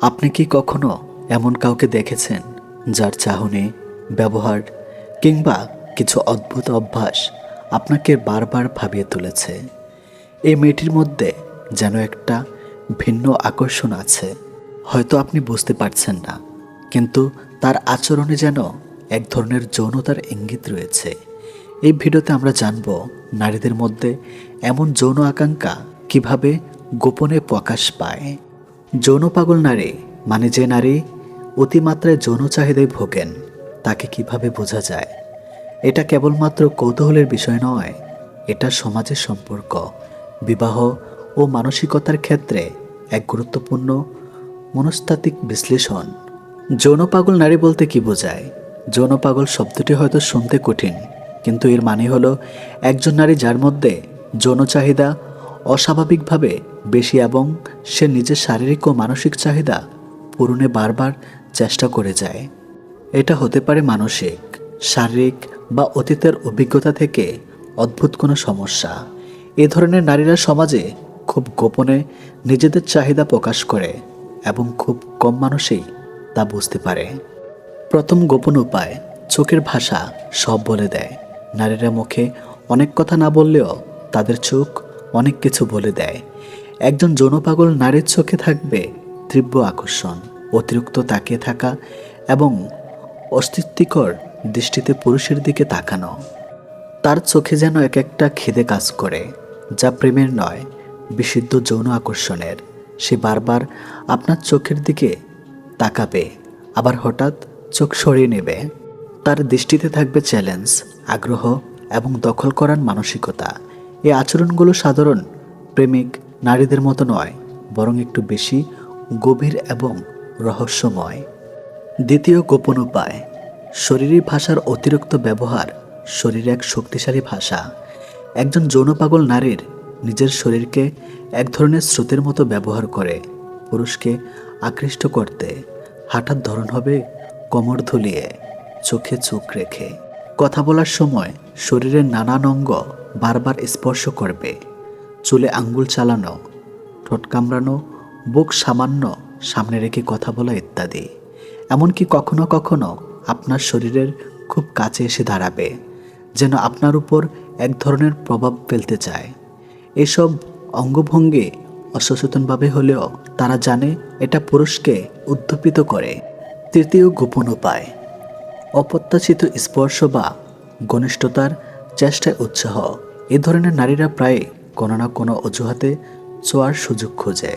আপনি কি কখনো এমন কাউকে দেখেছেন যার চাহনি, ব্যবহার কিংবা কিছু অদ্ভুত অভ্যাস আপনাকে বারবার ভাবিয়ে তুলেছে? এই মেয়েটির মধ্যে যেন একটা ভিন্ন আকর্ষণ আছে। হয়তো আপনি বুঝতে পারছেন না, কিন্তু তার আচরণে যেন এক ধরনের যৌনতার ইঙ্গিত রয়েছে। এই ভিডিওতে আমরা জানব নারীদের মধ্যে এমন যৌন আকাঙ্ক্ষা কীভাবে গোপনে প্রকাশ পায়। যৌন পাগল নারী মানে যে নারী অতিমাত্রায় যৌন চাহিদায় ভোগেন, তাকে কীভাবে বোঝা যায়? এটা কেবলমাত্র কৌতূহলের বিষয় নয়, এটা সমাজের সম্পর্ক। বিবাহ ও মানসিকতার ক্ষেত্রে এক গুরুত্বপূর্ণ মনস্তাত্ত্বিক বিশ্লেষণ। যৌন পাগল নারী বলতে কি বোঝায়? যৌন পাগল শব্দটি হয়তো শুনতে কঠিন, কিন্তু এর মানে হলো একজন নারী যার মধ্যে যৌন চাহিদা অস্বাভাবিকভাবে বেশি এবং সে নিজের শারীরিক ও মানসিক চাহিদা পূরণে বারবার চেষ্টা করে যায়। এটা হতে পারে মানসিক, শারীরিক বা অতীতের অভিজ্ঞতা থেকে অদ্ভুত কোনো সমস্যা। এ ধরনের নারীরা সমাজে খুব গোপনে নিজেদের চাহিদা প্রকাশ করে এবং খুব কম মানুষই তা বুঝতে পারে। প্রথম গোপন উপায়, চোখের ভাষা সব বলে দেয়। নারীরা মুখে অনেক কথা না বললেও তাদের চোখ অনেক কিছু বলে দেয়। একজন যৌনপাগল নারীর চোখে থাকবে তীব্র আকর্ষণ, অতিরিক্ত তাকিয়ে থাকা এবং অস্তিত্বিকর দৃষ্টিতে পুরুষের দিকে তাকানো। তার চোখে যেন এক একটা খিদে কাজ করে, যা প্রেমের নয়, বিশুদ্ধ যৌন আকর্ষণের। সে বারবার আপনার চোখের দিকে তাকাবে, আবার হঠাৎ চোখ সরিয়ে নেবে। তার দৃষ্টিতে থাকবে চ্যালেঞ্জ আগ্রহ এবং দখল করার মানসিকতা। এই আচরণগুলো সাধারণ, প্রেমিক, নারীদের মতো নয়, বরং একটু বেশি গভীর এবং রহস্যময়। দ্বিতীয় গোপন উপায়, শরীরী ভাষার অতিরিক্ত ব্যবহার শরীর এক শক্তিশালী ভাষা। একজন যৌনপাগল নারীর নিজের শরীরকে এক ধরনের স্রোতের মতো ব্যবহার করে, পুরুষকে আকৃষ্ট করতে। হাঁটার ধরন হবে কোমর ধুলিয়ে, চোখে চোখ রেখে। কথা বলার সময় শরীরের নানান অঙ্গ বারবার স্পর্শ করবে। চুলে আঙ্গুল চালানো, ঠোঁট কামড়ানো, বুক সামান্য, সামনে রেখে কথা বলা ইত্যাদি। এমনকি কখনো কখনো আপনার শরীরের খুব কাছে এসে দাঁড়াবে, যেন আপনার উপর এক ধরনের প্রভাব ফেলতে চায়। এসব অঙ্গভঙ্গি অসচেতনভাবে হলেও তারা জানে এটা পুরুষকে উদ্দীপিত করে। তৃতীয় গোপন উপায়, অপ্রত্যাশিত স্পর্শ বা ঘনিষ্ঠতার চেষ্টায় উৎসাহ। এ ধরনের নারীরা প্রায় কোনো না কোনো অজুহাতে ছোঁয়ার সুযোগ খোঁজে।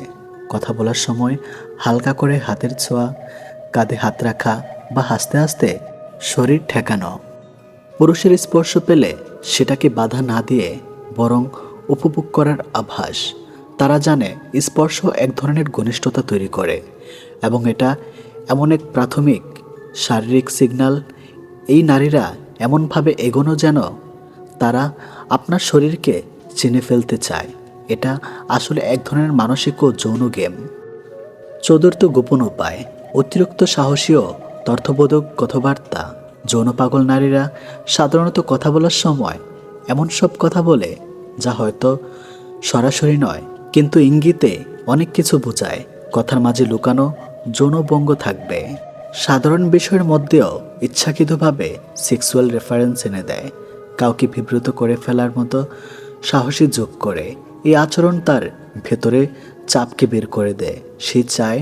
কথা বলার সময় হালকা করে হাতের ছোঁয়া, কাঁধে হাত রাখা বা হাসতে হাসতে শরীর ঠেকানো। পুরুষের স্পর্শ পেলে সেটাকে বাধা না দিয়ে বরং উপভোগ করার আভাস। তারা জানে স্পর্শ এক ধরনের ঘনিষ্ঠতা তৈরি করে এবং এটা এমন এক প্রাথমিক শারীরিক সিগন্যাল। এই নারীরা এমনভাবে এগোনো যেন তারা আপনার শরীরকে চিনে ফেলতে চায়। এটা আসলে এক ধরনের মানসিক ও যৌন গেম। চতুর্থ গোপন উপায়, অতিরিক্ত সাহসী ও তর্থবোধক কথাবার্তা। যৌন পাগল নারীরা সাধারণত কথা বলার সময় এমন সব কথা বলে, যা হয়তো সরাসরি নয়, কিন্তু ইঙ্গিতে অনেক কিছু বোঝায়। কথার মাঝে লুকানো যৌনবঙ্গ থাকবে। সাধারণ বিষয়ের মধ্যেও ইচ্ছাকৃতভাবে সেক্সুয়াল রেফারেন্স এনে দেয়। কাউকে বিব্রত করে ফেলার মতো সাহসী যোগ করে, এই আচরণ তার ভেতরে চাপকে বের করে দেয়। সে চায়,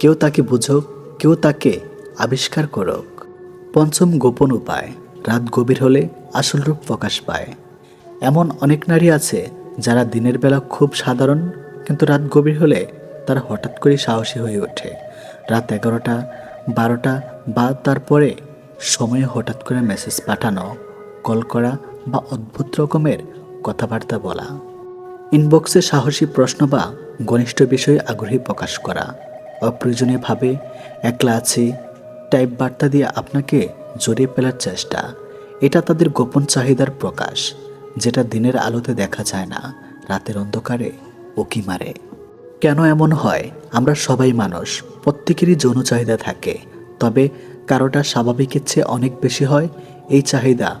কেউ তাকে বুঝুক, কেউ তাকে আবিষ্কার করুক। পঞ্চম গোপন উপায়, রাত গভীর হলে আসল রূপ প্রকাশ পায়। এমন অনেক নারী আছে যারা দিনের বেলা খুব সাধারণ, কিন্তু রাত গভীর হলে তারা হঠাৎ করে সাহসী হয়ে ওঠে। রাত এগারোটা, বারোটা বা তারপরে সময়ে হঠাৎ করে মেসেজ পাঠানো। কল করা বা অদ্ভুত রকমের কথাবার্তা বলা। ইনবক্সে সাহসী প্রশ্ন বা ঘনিষ্ঠ বিষয়ে আগ্রহী প্রকাশ করা। অপ্রয়োজনীয়ভাবে একলা আছি, টাইপ বার্তা দিয়ে আপনাকে জড়িয়ে ফেলার চেষ্টা। এটা তাদের গোপন চাহিদার প্রকাশ, যেটা দিনের আলোতে দেখা যায় না, রাতের অন্ধকারে উকি মারে। কেন এমন হয়? আমরা সবাই মানুষ, প্রত্যেকেরই যৌন চাহিদা থাকে। তবে কারোটা স্বাভাবিকের চেয়ে অনেক বেশি হয় এই চাহিদা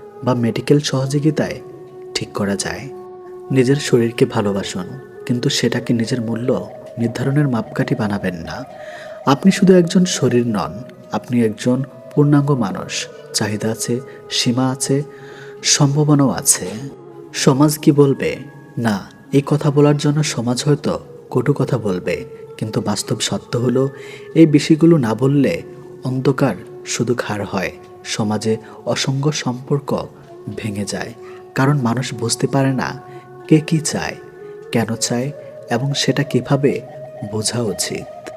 বা মেডিকেল সহযোগিতায় ঠিক করা যায়। নিজের শরীরকে ভালোবাসুন, কিন্তু সেটাকে নিজের মূল্য নির্ধারণের মাপকাঠি বানাবেন না। আপনি শুধু একজন শরীর নন, আপনি একজন পূর্ণাঙ্গ মানুষ। চাহিদা আছে, সীমা আছে, সম্ভাবনাও আছে। সমাজ কি বলবে? না, এই কথা বলার জন্য সমাজ হয়তো কটু কথা বলবে, কিন্তু বাস্তব সত্য হলো, এই বিষয়গুলো না বললে অন্ধকার শুধু খার হয়। সমাজে অসংখ্য সম্পর্ক ভেঙে যায়। কারণ মানুষ বুঝতে পারে না কে কি চায়, কেন চায় এবং সেটা কীভাবে বোঝা উচিত।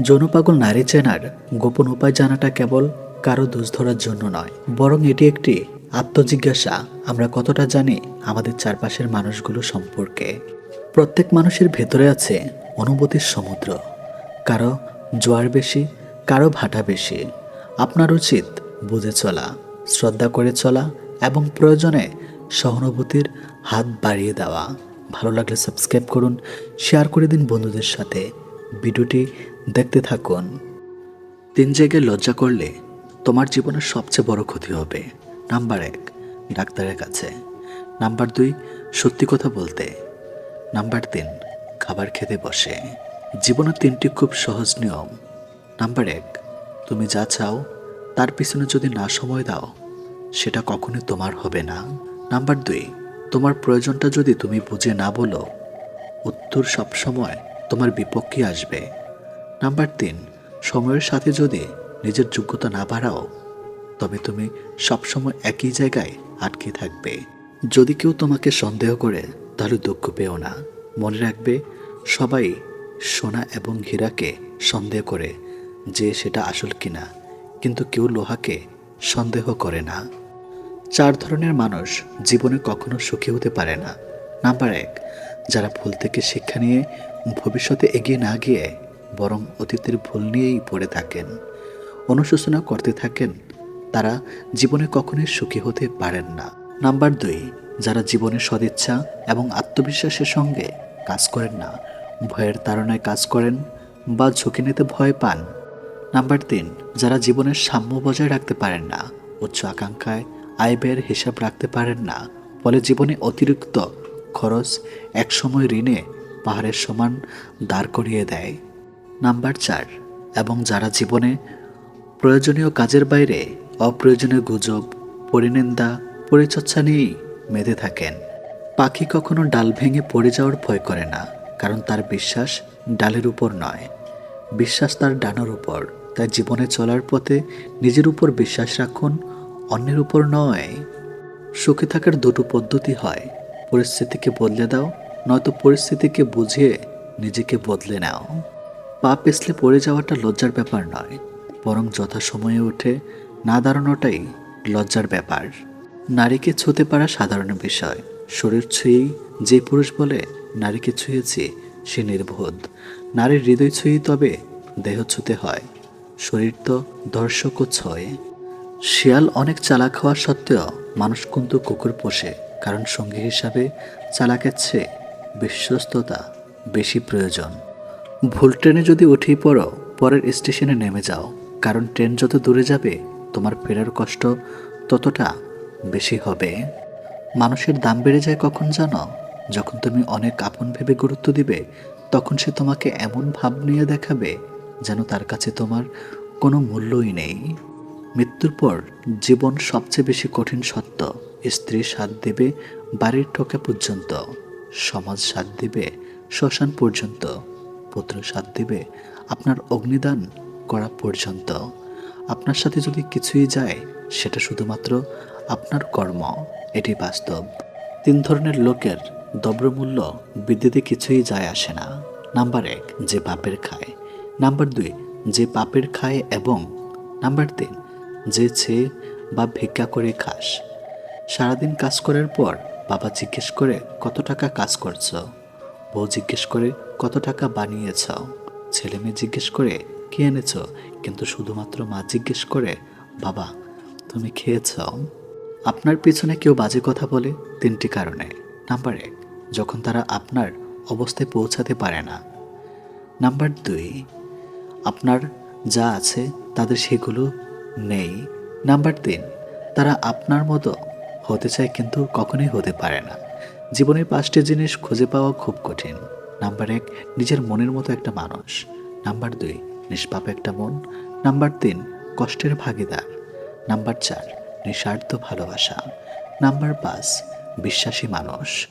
যৌনপাগল নারী চেনার গোপন উপায় জানাটা কেবল কারও দোষ ধরার জন্য নয়, বরং এটি একটি আত্মজিজ্ঞাসা। আমরা কতটা জানি আমাদের চারপাশের মানুষগুলো সম্পর্কে। প্রত্যেক মানুষের ভেতরে আছে অনুভূতির সমুদ্র। কারও জোয়ার বেশি, কারও ভাটা বেশি। আপনার উচিত বুঝে চলা, শ্রদ্ধা করে চলা এবং প্রয়োজনে সহানুভূতির হাত বাড়িয়ে দেওয়া। ভালো লাগলে সাবস্ক্রাইব করুন, শেয়ার করে দিন বন্ধুদের সাথে। ভিডিওটি দেখতে থাকুন। তিন জায়গায় লজ্জা করলে তোমার জীবনের সবচেয়ে বড় ক্ষতি হবে। নাম্বার এক, ডাক্তারের কাছে। নাম্বার দুই, সত্যি কথা বলতে। নাম্বার তিন, খাবার খেতে বসে। জীবনের তিনটি খুব সহজ নিয়ম। নাম্বার এক, তুমি যা চাও তার পিছনে যদি না সময় দাও, সেটা কখনো তোমার হবে না। নাম্বার দুই, তোমার প্রয়োজনটা যদি তুমি বুঝে না বলো, উত্তর সবসময় তোমার বিপক্ষে আসবে। নাম্বার তিন, সময়ের সাথে যদি নিজের যোগ্যতা না বাড়াও, তবে তুমি সবসময় একই জায়গায় আটকে থাকবে। যদি কেউ তোমাকে সন্দেহ করে, তাহলে দুঃখ পেও না। মনে রাখবে, সবাই সোনা এবং হীরাকে সন্দেহ করে যে সেটা আসল কিনা। কিন্তু কেউ লোহাকে সন্দেহ করে না। চার ধরনের মানুষ জীবনে কখনো সুখী হতে পারে না। নাম্বার এক, যারা ভুল থেকে শিক্ষা নিয়ে ভবিষ্যতে এগিয়ে না গিয়ে বরং অতীতের ভুল নিয়েই পড়ে থাকেন। অনুশোচনা করতে থাকেন, তারা জীবনে কখনোই সুখী হতে পারেন না। নাম্বার দুই, যারা জীবনে সদিচ্ছা এবং আত্মবিশ্বাসের সঙ্গে কাজ করেন না, ভয়ের তাড়নায় কাজ করেন বা ঝুঁকি নিতে ভয় পান নাম্বার তিন, যারা জীবনের সাম্য বজায় রাখতে পারেন না, উচ্চ আকাঙ্ক্ষায় আয় ব্যয়ের হিসাব রাখতে পারেন না, ফলে জীবনে অতিরিক্ত খরচ একসময় ঋণে পাহাড়ের সমান দাঁড় করিয়ে দেয়। নাম্বার চার, এবং যারা জীবনে প্রয়োজনীয় কাজের বাইরে অপ্রয়োজনীয় গুজব, পরিনিন্দা, পরিচর্চা নিয়েই মেতে থাকেন। পাখি কখনো ডাল ভেঙে পড়ে যাওয়ার ভয় করে না, কারণ তার বিশ্বাস ডালের উপর নয়। বিশ্বাস তার ডানার উপর। তাই জীবনে চলার পথে নিজের উপর বিশ্বাস রাখুন, অন্যের উপর নয়। সুখে থাকার দুটো পদ্ধতি হয়। পরিস্থিতিকে বদলে দাও, নয়তো পরিস্থিতিকে বুঝিয়ে নিজেকে বদলে নাও। পা পিছলে পড়ে যাওয়াটা লজ্জার ব্যাপার নয়, বরং যথাসময়ে উঠে না দাঁড়ানোটাই লজ্জার ব্যাপার। নারীকে ছুঁতে পারা সাধারণ বিষয়। শরীর ছুঁয়েই যে পুরুষ বলে, নারীকে ছুঁয়েছে, সে নির্বোধ। নারীর হৃদয় ছুঁয়েই তবে দেহ ছুঁতে হয়। শরীর তো দর্শকও ছয়। শিয়াল অনেক চালাক হওয়া সত্ত্বেও মানুষ কিন্তু কুকুর পোষে, কারণ সঙ্গী হিসাবে চালাকের চেয়ে বিশ্বস্ততা বেশি প্রয়োজন। ভুল ট্রেনে যদি উঠেই পড়ো, পরের স্টেশনে নেমে যাও, কারণ ট্রেন যত দূরে যাবে, তোমার ফেরার কষ্ট ততটা বেশি হবে। মানুষের দাম বেড়ে যায় কখন জানো? যখন তুমি অনেক আপন ভেবে গুরুত্ব দিবে, তখন সে তোমাকে এমন ভাব নিয়ে দেখাবে যেন তার কাছে তোমার কোনো মূল্যই নেই। মৃত্যুর পর জীবন সবচেয়ে বেশি কঠিন সত্য, স্ত্রী সাথ দেবে বাড়ির ঠোকা পর্যন্ত, সমাজ সাথ দিবে শ্মশান পর্যন্ত, পুত্র সাথ দিবে আপনার অগ্নিদান করা পর্যন্ত। আপনার সাথে যদি কিছুই যায়, সেটা শুধুমাত্র আপনার কর্ম, এটি বাস্তব। তিন ধরনের লোকের দ্রব্যমূল্য বৃদ্ধিতে কিছুই যায় আসে না। নাম্বার এক, যে পাপের খায়। নাম্বার দুই, যে পাপের খায় এবং, নাম্বার তিন, যে ছেয়ে বা ভিক্ষা করে খাস। সারাদিন কাজ করার পর বাবা জিজ্ঞেস করে, কত টাকা কাজ করছ? বউ জিজ্ঞেস করে, কত টাকা বানিয়েছ? ছেলে মেয়ে জিজ্ঞেস করে, কি এনেছ? কিন্তু শুধুমাত্র মা জিজ্ঞেস করে, বাবা, তুমি খেয়েছ? আপনার পিছনে কেউ বাজে কথা বলে তিনটি কারণে। নাম্বার এক, যখন তারা আপনার অবস্থায় পৌঁছাতে পারে না। নাম্বার দুই আপনার যা আছে তাদের সেগুলো নেই। নাম্বার তিন, তারা আপনার মতো হতে চায় কিন্তু কখনোই হতে পারে না। জীবনের পাঁচটি জিনিস খুঁজে পাওয়া খুব কঠিন। নাম্বার এক, নিজের মনের মতো একটা মানুষ। নাম্বার দুই, নিষ্পাপ একটা মন। নাম্বার তিন, কষ্টের ভাগিদার। নাম্বার চার, নিঃস্বার্থ ভালোবাসা। নাম্বার পাঁচ, বিশ্বাসী মানুষ।